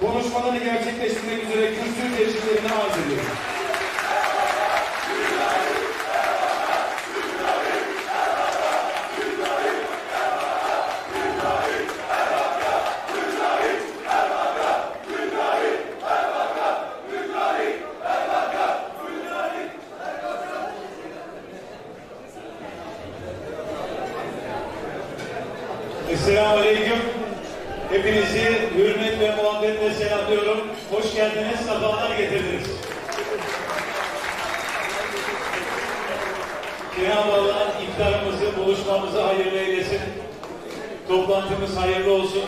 konuşmalarını gerçekleştirmek üzere kürsü teşviklerini arz ediyorum. Esselamu. Hepinizi muhabbetle selamlıyorum. Hoş geldiniz, sefalar getirdiniz. Cenab-ı Allah iftarımızı, buluşmamızı hayırlı eylesin. Toplantımız hayırlı olsun.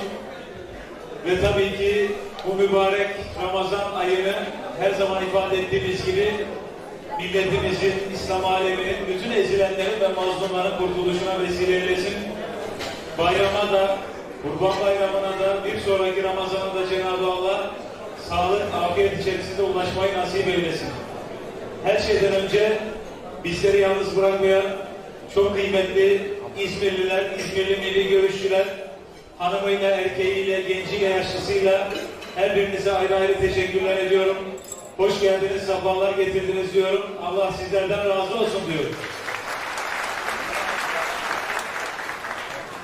Ve tabii ki bu mübarek Ramazan ayını her zaman ifade ettiğimiz gibi milletimizin, İslam aleminin, bütün ezilenlerin ve mazlumların kurtuluşuna vesile eylesin. Bayrama da, Kurban Bayramı'na da, bir sonraki Ramazan'a da Cenab-ı Allah sağlık, afiyet içerisinde ulaşmayı nasip eylesin. Her şeyden önce bizleri yalnız bırakmayan çok kıymetli İzmirliler, İzmirli milli görüşçüler, hanımıyla, erkeğiyle, genciyle, yaşlısıyla her birinize ayrı ayrı teşekkürler ediyorum. Hoş geldiniz, sabahlar getirdiniz diyorum. Allah sizlerden razı olsun diyorum.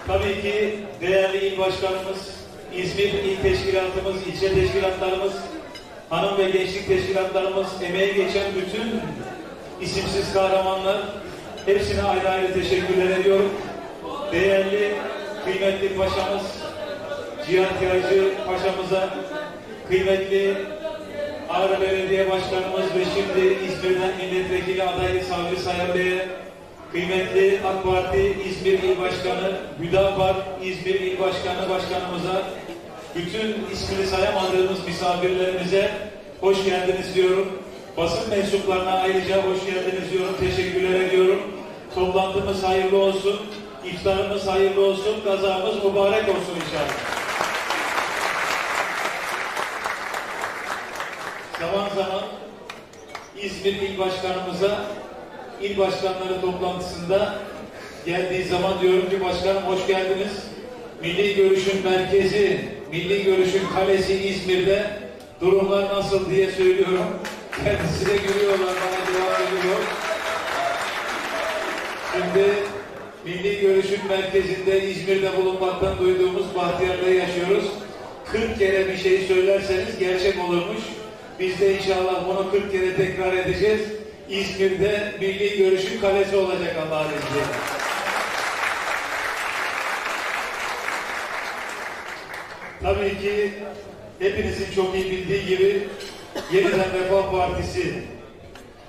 Tabii ki değerli il başkanımız, İzmir İl Teşkilatımız, ilçe teşkilatlarımız, hanım ve gençlik teşkilatlarımız, emeği geçen bütün isimsiz kahramanlar, hepsine ayrı ayrı teşekkürler ediyorum. Değerli, kıymetli paşamız, Cihat Yaycı paşamıza, kıymetli Ağrı Belediye Başkanımız ve şimdi İzmir'den milletvekili adayı Sabri Sayan Bey'e, kıymetli AK Parti İzmir İl Başkanı, Hüdapar İzmir İl Başkanı Başkanımıza, bütün ismini sayamadığımız misafirlerimize hoş geldiniz diyorum. Basın mensuplarına ayrıca hoş geldiniz diyorum, teşekkürler ediyorum. Toplantımız hayırlı olsun, iftarımız hayırlı olsun, kazamız mübarek olsun inşallah. Zaman zaman İzmir İl Başkanımıza il başkanları toplantısında geldiği zaman diyorum ki başkanım hoş geldiniz. Milli Görüş'ün merkezi, Milli Görüş'ün kalesi İzmir'de durumlar nasıl diye söylüyorum. Kendisi de gülüyorlar bana cevap veriyor. Şimdi Milli Görüş'ün merkezinde İzmir'de bulunmaktan duyduğumuz Bahtiyar'da yaşıyoruz. 40 kere bir şey söylerseniz gerçek olurmuş. Biz de inşallah bunu 40 kere tekrar edeceğiz. İzmir'de Milli Görüş'ün kalesi olacak Allah'ın izniyle. Tabii ki hepinizin çok iyi bildiği gibi Yeniden Refah Partisi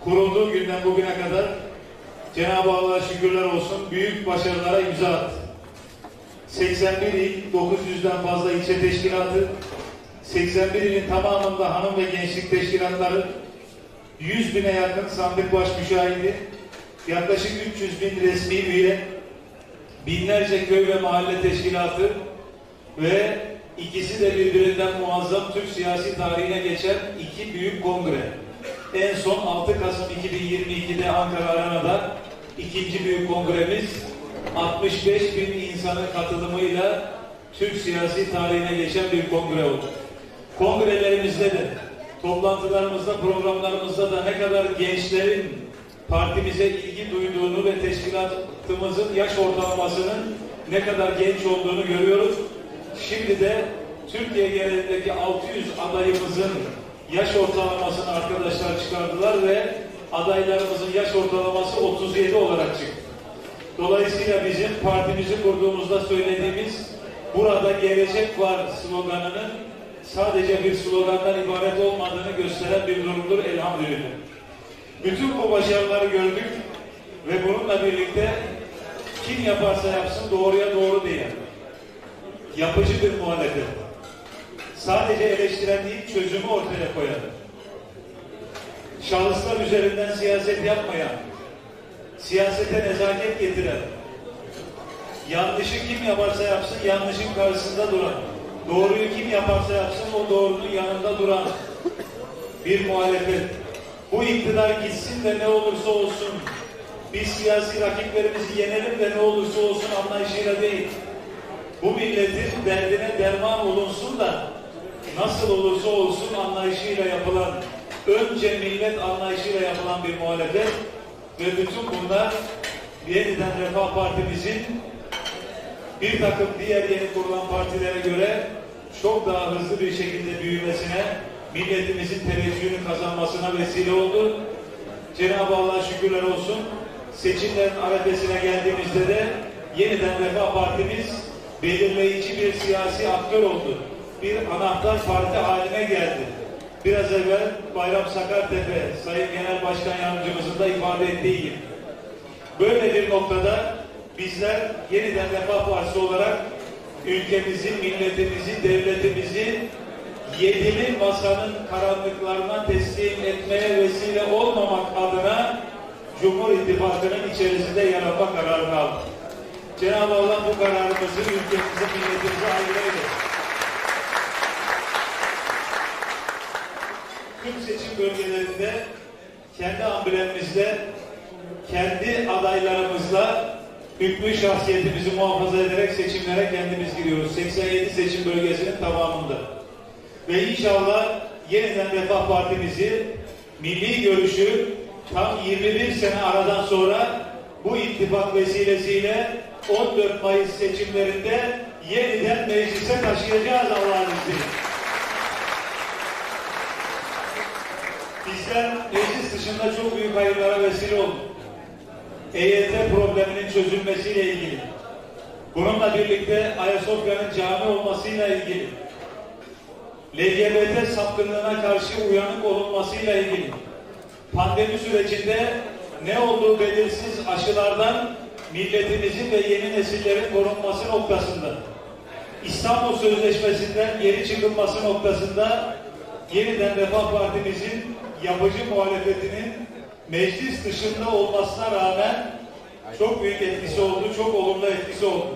kurulduğu günden bugüne kadar Cenab-ı Allah'a şükürler olsun büyük başarılara imza attı. 81 il, 900'den fazla ilçe teşkilatı, 81 ilin tamamında hanım ve gençlik teşkilatları, 100 bine yakın sandık baş müşahidi, yaklaşık 300 bin resmi üye, binlerce köy ve mahalle teşkilatı ve ikisi de birbirinden muazzam Türk siyasi tarihine geçen iki büyük kongre. En son 6 Kasım 2022'de Ankara Arena'da ikinci büyük kongremiz 65 bin insanın katılımıyla Türk siyasi tarihine geçen bir kongre oldu. Kongrelerimizde de, toplantılarımızda, programlarımızda da ne kadar gençlerin partimize ilgi duyduğunu ve teşkilatımızın yaş ortalamasının ne kadar genç olduğunu görüyoruz. Şimdi de Türkiye genelindeki 600 adayımızın yaş ortalamasını arkadaşlar çıkardılar ve adaylarımızın yaş ortalaması 37 olarak çıktı. Dolayısıyla bizim partimizi kurduğumuzda söylediğimiz burada gelecek var sloganının sadece bir slogandan ibaret olmadığını gösteren bir durumdur elhamdülillah. Bütün bu başarıları gördük ve bununla birlikte kim yaparsa yapsın doğruya doğru diye yapıcı bir muhalefet. Sadece eleştiren değil çözümü ortaya koyan. Şahıslar üzerinden siyaset yapmayan, siyasete nezaket getiren, yanlışı kim yaparsa yapsın yanlışın karşısında duran, doğruyu kim yaparsa yapsın o doğrunun yanında duran bir muhalefet. Bu iktidar gitsin de ne olursa olsun biz siyasi rakiplerimizi yenelim de ne olursa olsun anlayışıyla değil. Bu milletin derdine derman olunsun da nasıl olursa olsun anlayışıyla yapılan, önce millet anlayışıyla yapılan bir muhalefet ve bütün bunlar yeniden Refah Partimizin bir takım diğer yeni kurulan partilere göre çok daha hızlı bir şekilde büyümesine, milletimizin teveccühünü kazanmasına vesile oldu. Cenab-ı Allah'a şükürler olsun. Seçimlerin arefesine geldiğimizde de yeniden Refah Partimiz belirleyici bir siyasi aktör oldu. Bir anahtar parti haline geldi. Biraz evvel Bayram Sakartepe Sayın Genel Başkan Yardımcımızın da ifade ettiği gibi. Böyle bir noktada bizler yeniden Refah Partisi olarak ülkemizi, milletimizi, devletimizi yedili masanın karanlıklarına teslim etmeye vesile olmamak adına Cumhur İttifakı'nın içerisinde yer alma kararını aldık. Cenab-ı Allah bu kararımızı ülkemize, milletimize hayırlı. Tüm seçim bölgelerinde kendi amblemimizle, kendi adaylarımızla hükmü şahsiyetimizi muhafaza ederek seçimlere kendimiz giriyoruz. 87 seçim bölgesinin tamamında. Ve inşallah yeniden Refah Partimizi milli görüşü tam 21 sene aradan sonra bu ittifak vesilesiyle 14 Mayıs seçimlerinde yeniden meclise taşıyacağız Allah'ın izniyle. Bizler meclis dışında çok büyük hayırlara vesile olduk. EYT probleminin çözülmesiyle ilgili. Bununla birlikte Ayasofya'nın cami olmasıyla ilgili. LGBT sapkınlığına karşı uyanık olunmasıyla ilgili. Pandemi sürecinde ne olduğu belirsiz aşılardan milletimizin ve yeni nesillerin korunması noktasında. İstanbul Sözleşmesi'nden geri çıkılması noktasında yeniden Refah Partimizin yapıcı muhalefetinin meclis dışında olmasına rağmen çok büyük etkisi oldu, çok olumlu etkisi oldu.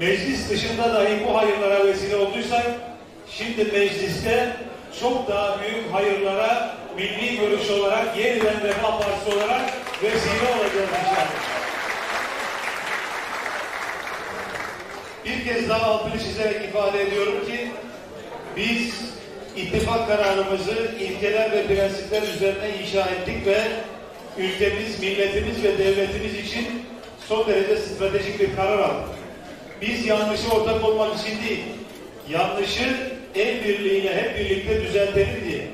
Meclis dışında dahi bu hayırlara vesile olduysak, şimdi mecliste çok daha büyük hayırlara milli görüş olarak, yeniden Refah Partisi olarak vesile olacağız inşallah. Bir kez daha altını çizerek ifade ediyorum ki biz ittifak kararımızı ilkeler ve prensipler üzerine inşa ettik ve ülkemiz, milletimiz ve devletimiz için son derece stratejik bir karar aldık. Biz yanlışı ortak olmak için değil, yanlışı el birliğiyle hep birlikte düzeltelim diye.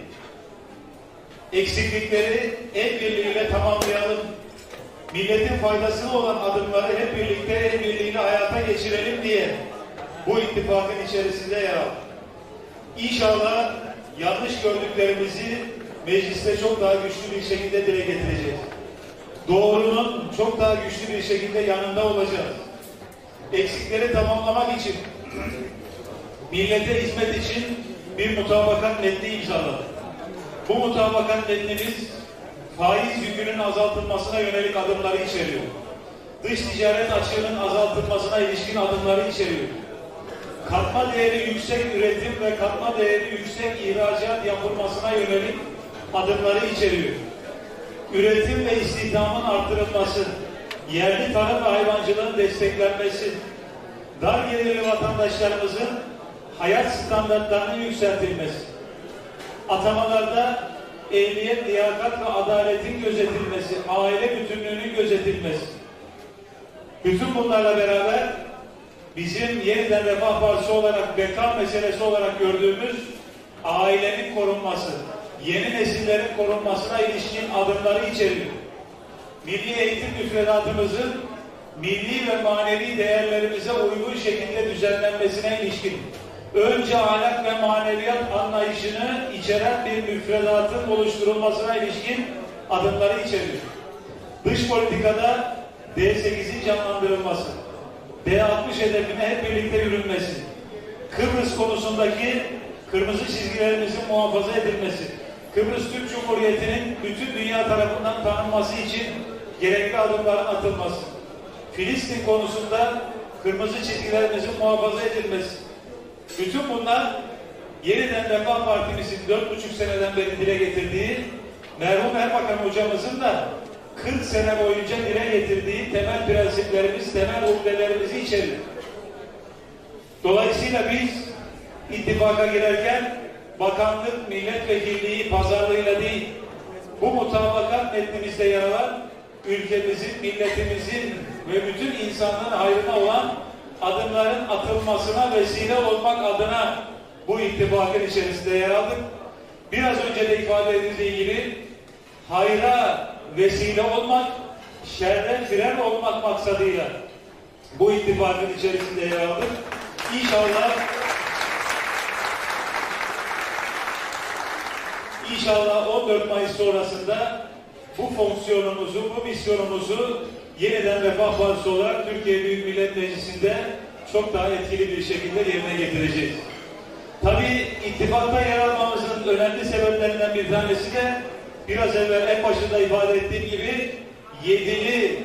Eksiklikleri el birliğiyle tamamlayalım. Milletin faydasına olan adımları hep birlikte el birliğiyle hayata geçirelim diye bu ittifakın içerisinde yer aldık. İnşallah yanlış gördüklerimizi mecliste çok daha güçlü bir şekilde dile getireceğiz. Doğrunun çok daha güçlü bir şekilde yanında olacağız. Eksikleri tamamlamak için, millete hizmet için bir mutabakat metni imzaladık. Bu mutabakat metnimiz faiz yükünün azaltılmasına yönelik adımları içeriyor. Dış ticaret açığının azaltılmasına ilişkin adımları içeriyor katma değeri yüksek üretim ve katma değeri yüksek ihracat yapılmasına yönelik adımları içeriyor. Üretim ve istihdamın artırılması, yerli tarım ve hayvancılığın desteklenmesi, dar gelirli vatandaşlarımızın hayat standartlarının yükseltilmesi, atamalarda ehliyet, liyakat ve adaletin gözetilmesi, aile bütünlüğünün gözetilmesi. Bütün bunlarla beraber bizim yeniden Refah Partisi olarak beka meselesi olarak gördüğümüz ailenin korunması, yeni nesillerin korunmasına ilişkin adımları içeriyor. Milli eğitim müfredatımızın milli ve manevi değerlerimize uygun şekilde düzenlenmesine ilişkin önce ahlak ve maneviyat anlayışını içeren bir müfredatın oluşturulmasına ilişkin adımları içeriyor. Dış politikada D8'in canlandırılması, D60 hedefine hep birlikte yürünmesi, Kıbrıs konusundaki kırmızı çizgilerimizin muhafaza edilmesi, Kıbrıs Türk Cumhuriyeti'nin bütün dünya tarafından tanınması için gerekli adımların atılması, Filistin konusunda kırmızı çizgilerimizin muhafaza edilmesi, bütün bunlar yeniden Refah Partimizin dört buçuk seneden beri dile getirdiği merhum Erbakan hocamızın da 40 sene boyunca dile getirdiği temel prensiplerimiz, temel ukdelerimizi içerir. Dolayısıyla biz ittifaka girerken bakanlık, milletvekilliği, pazarlığıyla değil, bu mutabakat metnimizde yer alan ülkemizin, milletimizin ve bütün insanlığın hayrına olan adımların atılmasına vesile olmak adına bu ittifakın içerisinde yer aldık. Biraz önce de ifade edildiği gibi hayra vesile olmak, şerden fren olmak maksadıyla bu ittifakın içerisinde yer aldık. İnşallah İnşallah 14 Mayıs sonrasında bu fonksiyonumuzu, bu misyonumuzu yeniden Refah Partisi olarak Türkiye Büyük Millet Meclisi'nde çok daha etkili bir şekilde yerine getireceğiz. Tabii ittifakta yer almamızın önemli sebeplerinden bir tanesi de biraz evvel en başında ifade ettiğim gibi yedili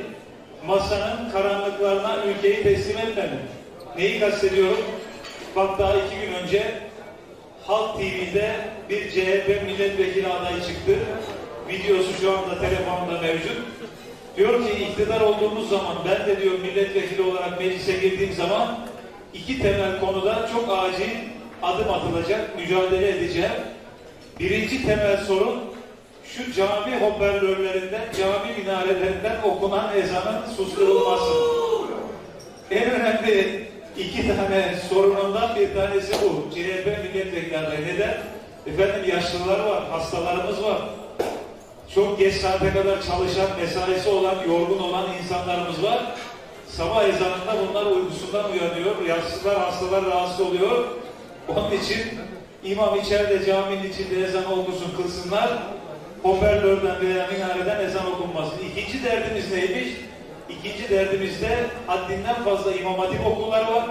masanın karanlıklarına ülkeyi teslim etmemi. Neyi kastediyorum? Bak daha iki gün önce Halk TV'de bir CHP milletvekili adayı çıktı. Videosu şu anda telefonumda mevcut. Diyor ki iktidar olduğumuz zaman ben de diyor milletvekili olarak meclise girdiğim zaman iki temel konuda çok acil adım atılacak, mücadele edeceğim. Birinci temel sorun şu cami hoparlörlerinden, cami minarelerinden okunan ezanın susturulması. En önemli iki tane sorunundan bir tanesi bu. CHP milletvekili adayı. Neden? Efendim yaşlılar var, hastalarımız var. Çok geç saate kadar çalışan, mesaisi olan, yorgun olan insanlarımız var. Sabah ezanında bunlar uykusundan uyanıyor. Yaşlılar, hastalar rahatsız oluyor. Onun için imam içeride caminin içinde ezan okusun kılsınlar. Hoparlörden veya minareden ezan okunmasın. İkinci derdimiz neymiş? İkinci derdimizde haddinden fazla imam hatip okulları var.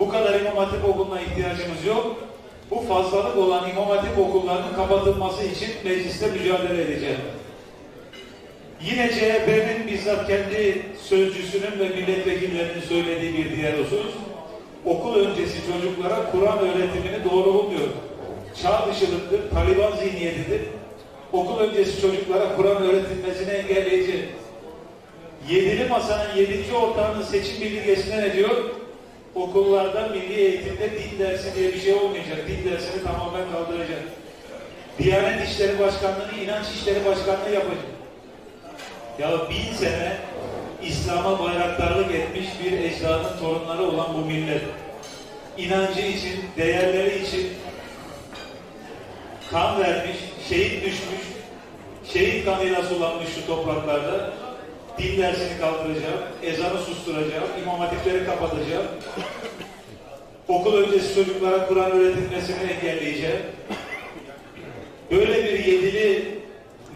Bu kadar imam hatip okuluna ihtiyacımız yok. Bu fazlalık olan imam hatip okullarının kapatılması için mecliste mücadele edeceğim. Yine CHP'nin bizzat kendi sözcüsünün ve milletvekillerinin söylediği bir diğer husus, okul öncesi çocuklara Kur'an öğretimini doğru bulmuyor. Çağ dışılıktır, Taliban zihniyetidir. Okul öncesi çocuklara Kur'an öğretilmesini engelleyecek. Yedili masanın yedinci ortağının seçim bildirgesinde ne diyor? Okullarda milli eğitimde din dersi diye bir şey olmayacak. Din dersini tamamen kaldıracak. Diyanet İşleri Başkanlığı'nı İnanç İşleri Başkanlığı yapacak. Ya bin sene İslam'a bayraktarlık etmiş bir ecdadın torunları olan bu millet. inancı için, değerleri için kan vermiş, şehit düşmüş, şehit kanıyla sulanmış şu topraklarda din dersini kaldıracağım, ezanı susturacağım, imam hatipleri kapatacağım. Okul öncesi çocuklara Kur'an öğretilmesini engelleyeceğim. Böyle bir yedili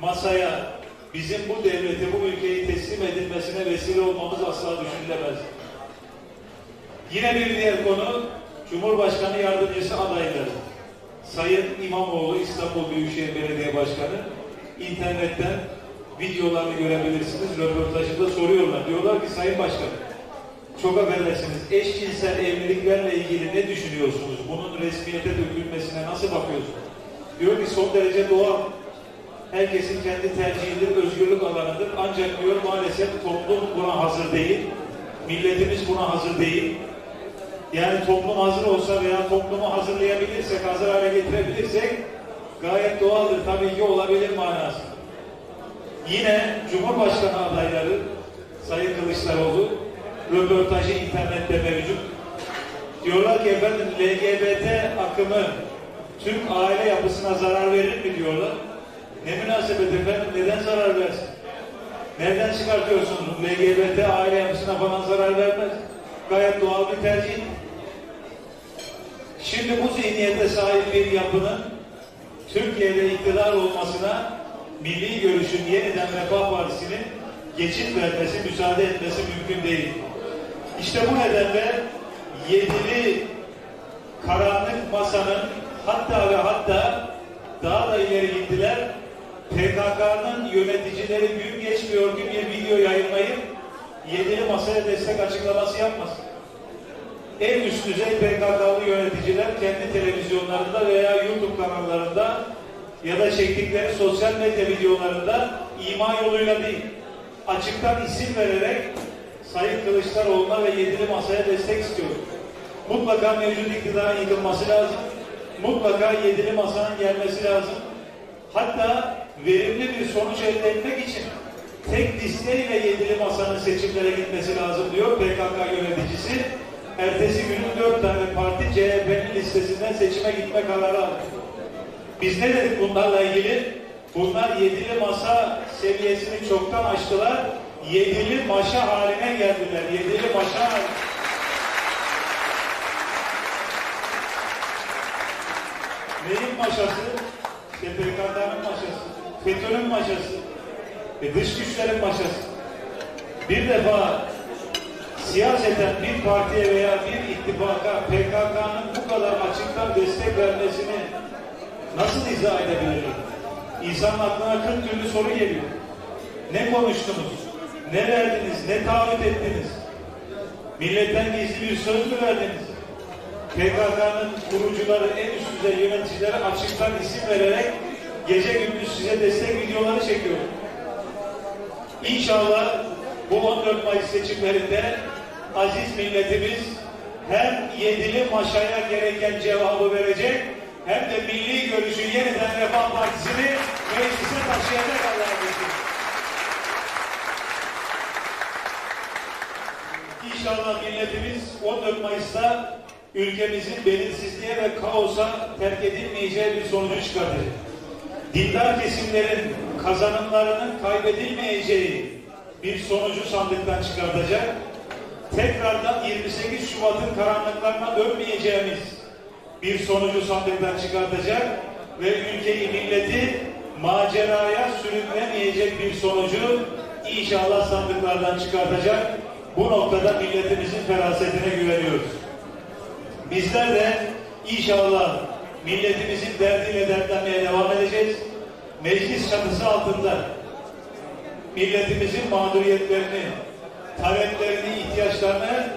masaya bizim bu devleti, bu ülkeyi teslim edilmesine vesile olmamız asla düşünülemez. Yine bir diğer konu Cumhurbaşkanı Yardımcısı adayları. Sayın İmamoğlu İstanbul Büyükşehir Belediye Başkanı internetten videolarını görebilirsiniz. Röportajında soruyorlar. Diyorlar ki Sayın Başkan çok affedersiniz eşcinsel evliliklerle ilgili ne düşünüyorsunuz? Bunun resmiyete dökülmesine nasıl bakıyorsunuz? Diyor ki son derece doğal. Herkesin kendi tercihidir, özgürlük alanıdır. Ancak diyor maalesef toplum buna hazır değil. Milletimiz buna hazır değil. Yani toplum hazır olsa veya toplumu hazırlayabilirsek, hazır hale getirebilirsek gayet doğaldır. Tabii ki olabilir manası. Yine Cumhurbaşkanı adayları Sayın Kılıçdaroğlu röportajı internette mevcut. Diyorlar ki efendim LGBT akımı Türk aile yapısına zarar verir mi diyorlar. Ne münasebet efendim neden zarar versin? Nereden çıkartıyorsunuz? LGBT aile yapısına falan zarar vermez. Gayet doğal bir tercih. Şimdi bu zihniyete sahip bir yapının Türkiye'de iktidar olmasına milli görüşün yeniden Refah Partisi'nin geçit vermesi, müsaade etmesi mümkün değil. İşte bu nedenle yedili karanlık masanın hatta ve hatta daha da ileri gittiler. PKK'nın yöneticileri gün geçmiyor ki bir video yayınlayıp yedili masaya destek açıklaması yapmasın. En üst düzey PKK'lı yöneticiler kendi televizyonlarında veya YouTube kanallarında ya da çektikleri sosyal medya videolarında ima yoluyla değil, açıktan isim vererek Sayın Kılıçdaroğlu'na ve yedili masaya destek istiyor. Mutlaka mevcut iktidarın yıkılması lazım. mutlaka yedili masanın gelmesi lazım. Hatta verimli bir sonuç elde etmek için tek listeyle yedili masanın seçimlere gitmesi lazım diyor PKK yöneticisi. Ertesi günün dört tane parti CHP'nin listesinden seçime gitme kararı aldı. Biz ne dedik bunlarla ilgili? Bunlar yedili masa seviyesini çoktan aştılar. Yedili maşa haline geldiler. Yedili maşa. Neyin maşası? İşte PKK'nın maşası. FETÖ'nün maşası. Ve dış güçlerin maşası. Bir defa siyaseten bir partiye veya bir ittifaka PKK'nın bu kadar açıktan destek vermesini nasıl izah edebilirim? İnsanın aklına 40 türlü soru geliyor. Ne konuştunuz? Ne verdiniz? Ne taahhüt ettiniz? Milletten gizli bir söz mü verdiniz? PKK'nın kurucuları, en üst düzey yöneticileri açıktan isim vererek gece gündüz size destek videoları çekiyor. İnşallah bu 14 Mayıs seçimlerinde aziz milletimiz hem yedili maşaya gereken cevabı verecek hem de milli görüşü yeniden Refah Partisi'ni meclise taşıyacak Allah'a İnşallah milletimiz 14 Mayıs'ta ülkemizin belirsizliğe ve kaosa terk edilmeyeceği bir sonucu çıkartacak. Dindar kesimlerin kazanımlarının kaybedilmeyeceği bir sonucu sandıktan çıkartacak. Tekrardan 28 Şubat'ın karanlıklarına dönmeyeceğimiz bir sonucu sandıktan çıkartacak ve ülkeyi, milleti maceraya sürüklemeyecek bir sonucu inşallah sandıklardan çıkartacak. Bu noktada milletimizin ferasetine güveniyoruz. Bizler de inşallah milletimizin derdiyle dertlenmeye devam edeceğiz. Meclis çatısı altında milletimizin mağduriyetlerini, taleplerini, ihtiyaçlarını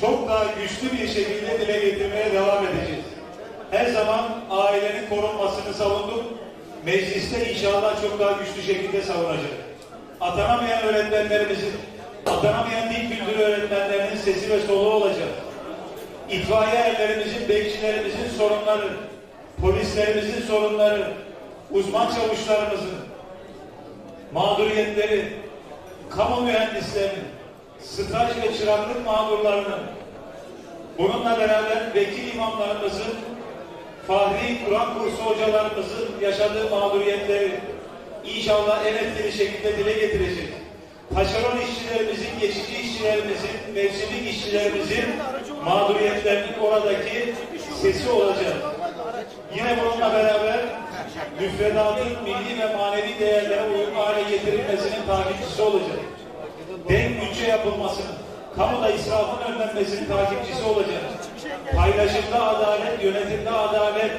çok daha güçlü bir şekilde dile getirmeye devam edeceğiz. Her zaman ailenin korunmasını savunduk. Mecliste inşallah çok daha güçlü şekilde savunacağız. Atanamayan öğretmenlerimizin, atanamayan din kültürü öğretmenlerinin sesi ve soluğu olacak. İtfaiye erlerimizin, bekçilerimizin sorunları, polislerimizin sorunları, uzman çavuşlarımızın mağduriyetleri, kamu mühendislerinin, staj ve çıraklık mağdurlarının, bununla beraber vekil imamlarımızın, Fahri Kur'an kursu hocalarımızın yaşadığı mağduriyetleri inşallah en etkili şekilde dile getireceğiz. Taşeron işçilerimizin, geçici işçilerimizin, mevsimlik işçilerimizin mağduriyetlerinin oradaki sesi olacak. Yine bununla beraber müfredatın milli ve manevi değerlere uyumlu hale getirilmesinin takipçisi olacak. Denk bütçe yapılmasının, kamuda israfın önlenmesinin takipçisi olacak. Paylaşımda adalet, yönetimde adalet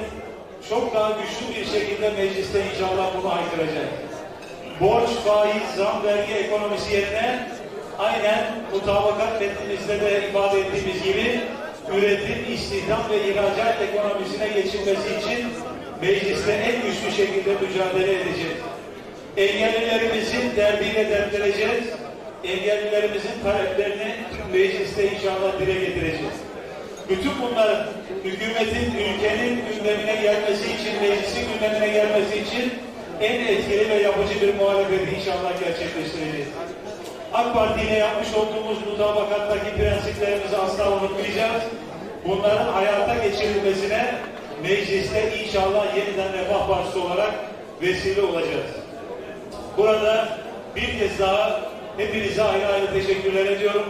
çok daha güçlü bir şekilde mecliste inşallah bunu haykıracak. Borç, faiz, zam, vergi ekonomisi yerine aynen mutabakat metnimizde de ifade ettiğimiz gibi üretim, istihdam ve ihracat ekonomisine geçilmesi için mecliste en güçlü şekilde mücadele edeceğiz. Engellilerimizin derdiyle dertleneceğiz. Engellilerimizin taleplerini mecliste inşallah dile getireceğiz. Bütün bunların hükümetin, ülkenin gündemine gelmesi için, meclisin gündemine gelmesi için en etkili ve yapıcı bir muhalefeti inşallah gerçekleştireceğiz. AK Parti yapmış olduğumuz mutabakattaki prensiplerimizi asla unutmayacağız. Bunların hayata geçirilmesine mecliste inşallah yeniden Refah Partisi olarak vesile olacağız. Burada bir kez daha hepinize ayrı ayrı teşekkürler ediyorum.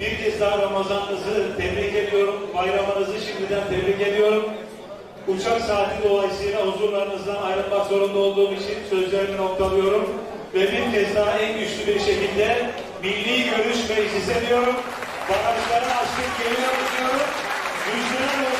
Bir kez daha Ramazanınızı tebrik ediyorum. Bayramınızı şimdiden tebrik ediyorum. Uçak saati dolayısıyla huzurlarınızdan ayrılmak zorunda olduğum için sözlerimi noktalıyorum. Ve bir kez daha en güçlü bir şekilde milli görüş meclise diyorum. Barajları açtık geliyoruz diyorum. Müjdeler